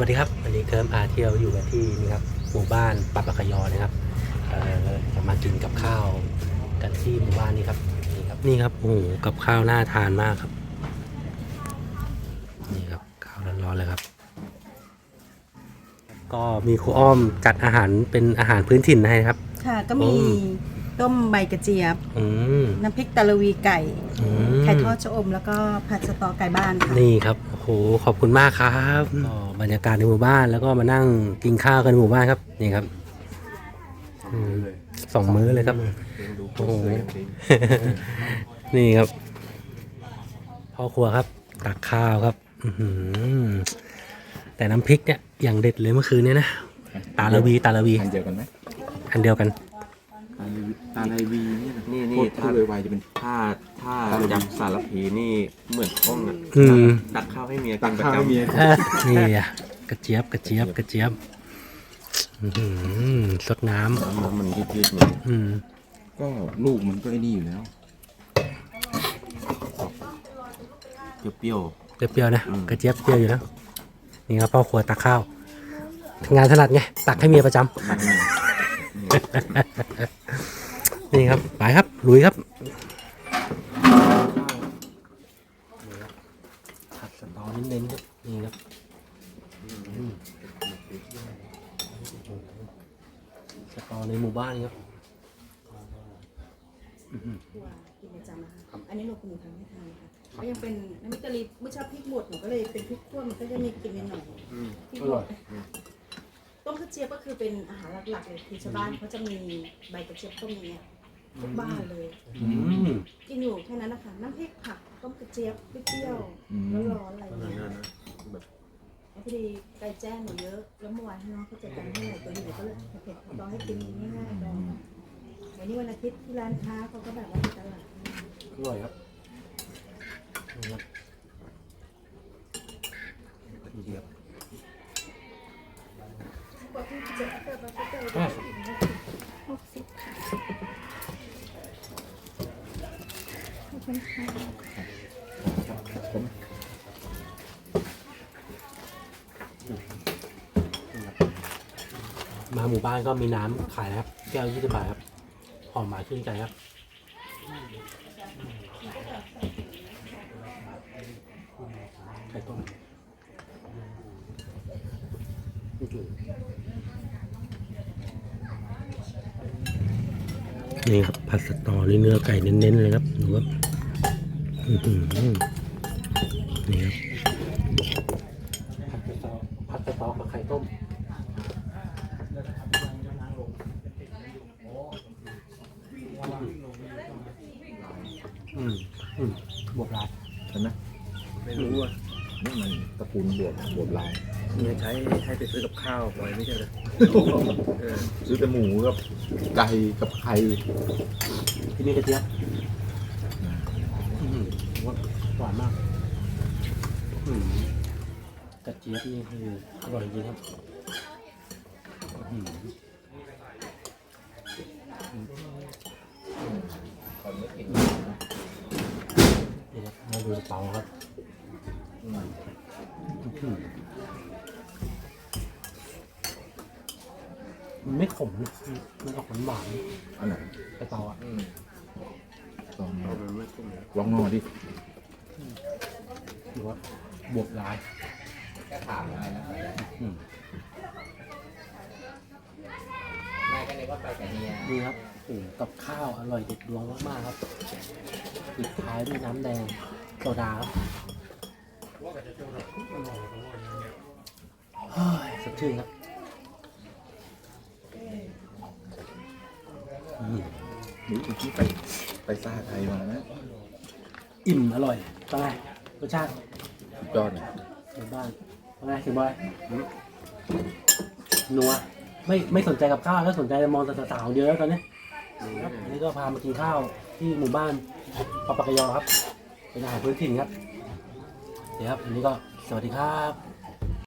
วัสดีครับ วันนี้เคิร์มพาเที่ยวอยู่กันที่นี่ครับหมู่บ้านปับปะกยอนะครับเอ่อจะมากินกับข้าวกันที่หมู่บ้านนี้ครับนี่ครับนี่ครับโอ้โหกับข้าวน่าทานมากครับ นี่ครับข้าวร้อนๆเลยครับ ก็มีครูอ้อมจัดอาหารเป็นอาหารพื้นถิ่นให้นะครับ ค่ะก็มีอืม ต้มใบกระเจี๊ยบ อืมน้ำพริกตะลวีไก่อืม ไข่ทอดชะอมแล้วก็ผัดสะตอไก่บ้านค่ะ นี่ครับ โอ้โห ขอบคุณมากครับก็บรรยากาศในหมู่บ้านแล้วก็มานั่งกินข้าวกันในหมู่บ้านครับ นี่ครับอืมสองมื้อเลยครับ โอ้โห นี่ครับ พ่อครัวครับ ตักข้าวครับอื้อหือแต่น้ำพริกเนี่ยอย่างเด็ดเลยเมื่อคืนเนี่ยนะ ตาละวีตาละวี อันเดียวกันไหมอันเดียวกัน ตาลวีตาลวีนี่นะนี่พูนี่ดพูถ้าดเลยไวจะเป็น ถ้าถ้าตาลวีจับสารพีนี่เหมือนห้องอะอืม ตักข้าวให้เมียตักิกนประข้าวให้จำเมียเอ้อนี่อะกระเจี๊ยบกระเจี๊ยบกระเจี๊ยบอื้อหือสดน้ำน้ำมันยืดๆเหมือนอืมก็ลูกมันก็ไอ้นี่อยู่แล้ว เปรี้ยว เปรี้ยวๆนะอืม กระเจี๊ยบเปรี้ยวอยู่นะนี่ครับพ่อครัวตักข้าวงานถนัดไงตักให้เมียประจำนี่ครับไปครับ ลุยครับผัดสตอเน้นๆครับนี่ครับอืมสตอในหมู่บ้านครับกินประจำนะคะอันนี้หนูคุณหนูทำให้ทานค่ะก็ยังเป็นน้ำพริกกะหรี่เมื่อเช้าพริกหมดหนูก็เลยเป็นพริกขั่วมันก็จะมีกลิ่นนิดหน่อยพริกหมดต้มกระเจี๊ยบก็คือเป็นอาหารหลักๆเลยคือชาวบ้านเขาจะมีใบกระเจี๊ยบต้มอย่างเงี้ย ทุกบ้านเลย อืมกินอยู่แค่นั้นนะคะน้ำพริกผักต้มกระเจี๊ยบเปรี้ยวอืมๆร้อนๆอะไรอย่างเงี้ยๆนะแบบแล้วพอดีไก่แจ้งหนูเยอะแล้วเมื่อวานให้น้องเขาจัดการให้หน่อยตัวนี้หนูก็เลยเผ็ดๆลองให้กินง่ายๆก่อนวันนี้วันอาทิตย์ที่ร้านค้าเขาก็แบบว่าตลาดอร่อยครับนี่ครับเจี๊ยบอะ มาหมู่บ้านก็มีน้ำขายนะครับ แก้วยี่สิบบาทครับ หอมหวานชื่นใจครับไข่ต้มนี่ครับผัดสตอนี่เนื้อไก่เน้นๆเลยครับหนูว่า นี่ครับผัดสตอผัดสตอกับไข่ต้มอืมอืมบวกลายใช่ไหมไม่รู้อะนี่มันตระกูลบวบบวบลายเมียใช้ให้ไปซื้อกับข้าวไว้ไม่ใช่เหรอเออซื้อแต่หมูกับไก่กับไข่ที่นี่กระเจี๊ยบอืม ว่าหวานมากอืมกระเจี๊ยบนี่คืออร่อยจริงครับอืมนี่ครับมาดูกระเป๋าครับอื้อหือมันไม่ขมนะมันออกหวานอันไหนๆกระเป๋าอะลองเอามันไม่คุ้มเลยลองงอดิหรือ ว่าบวกร้ายอืมแม่ก็นึกว่าไปกับเฮียนี่ครับโอ้โหกับข้าวอร่อยเด็ดดวงมากๆครับปิดท้ายด้วยน้ำแดงโซดาครับเฮ้ยสดชื่นครับอืมหรือที่ไปไปซาไทยมานะ อิ่มอร่อยเป็นไงรสชาติสุด ยอดเลยในบ้านเป็นไงถึงบอยนัวไม่ไม่สนใจกับข้าวแล้วสนใจมองแต่สาวๆเดียวแล้วตอนนี้ครับอันนี้ก็พามากินข้าวที่หมู่บ้านปะปะกะยอครับเป็นอาหารพื้นถิ่นครับเดี๋ยวครับอันนี้ก็สวัสดีครับ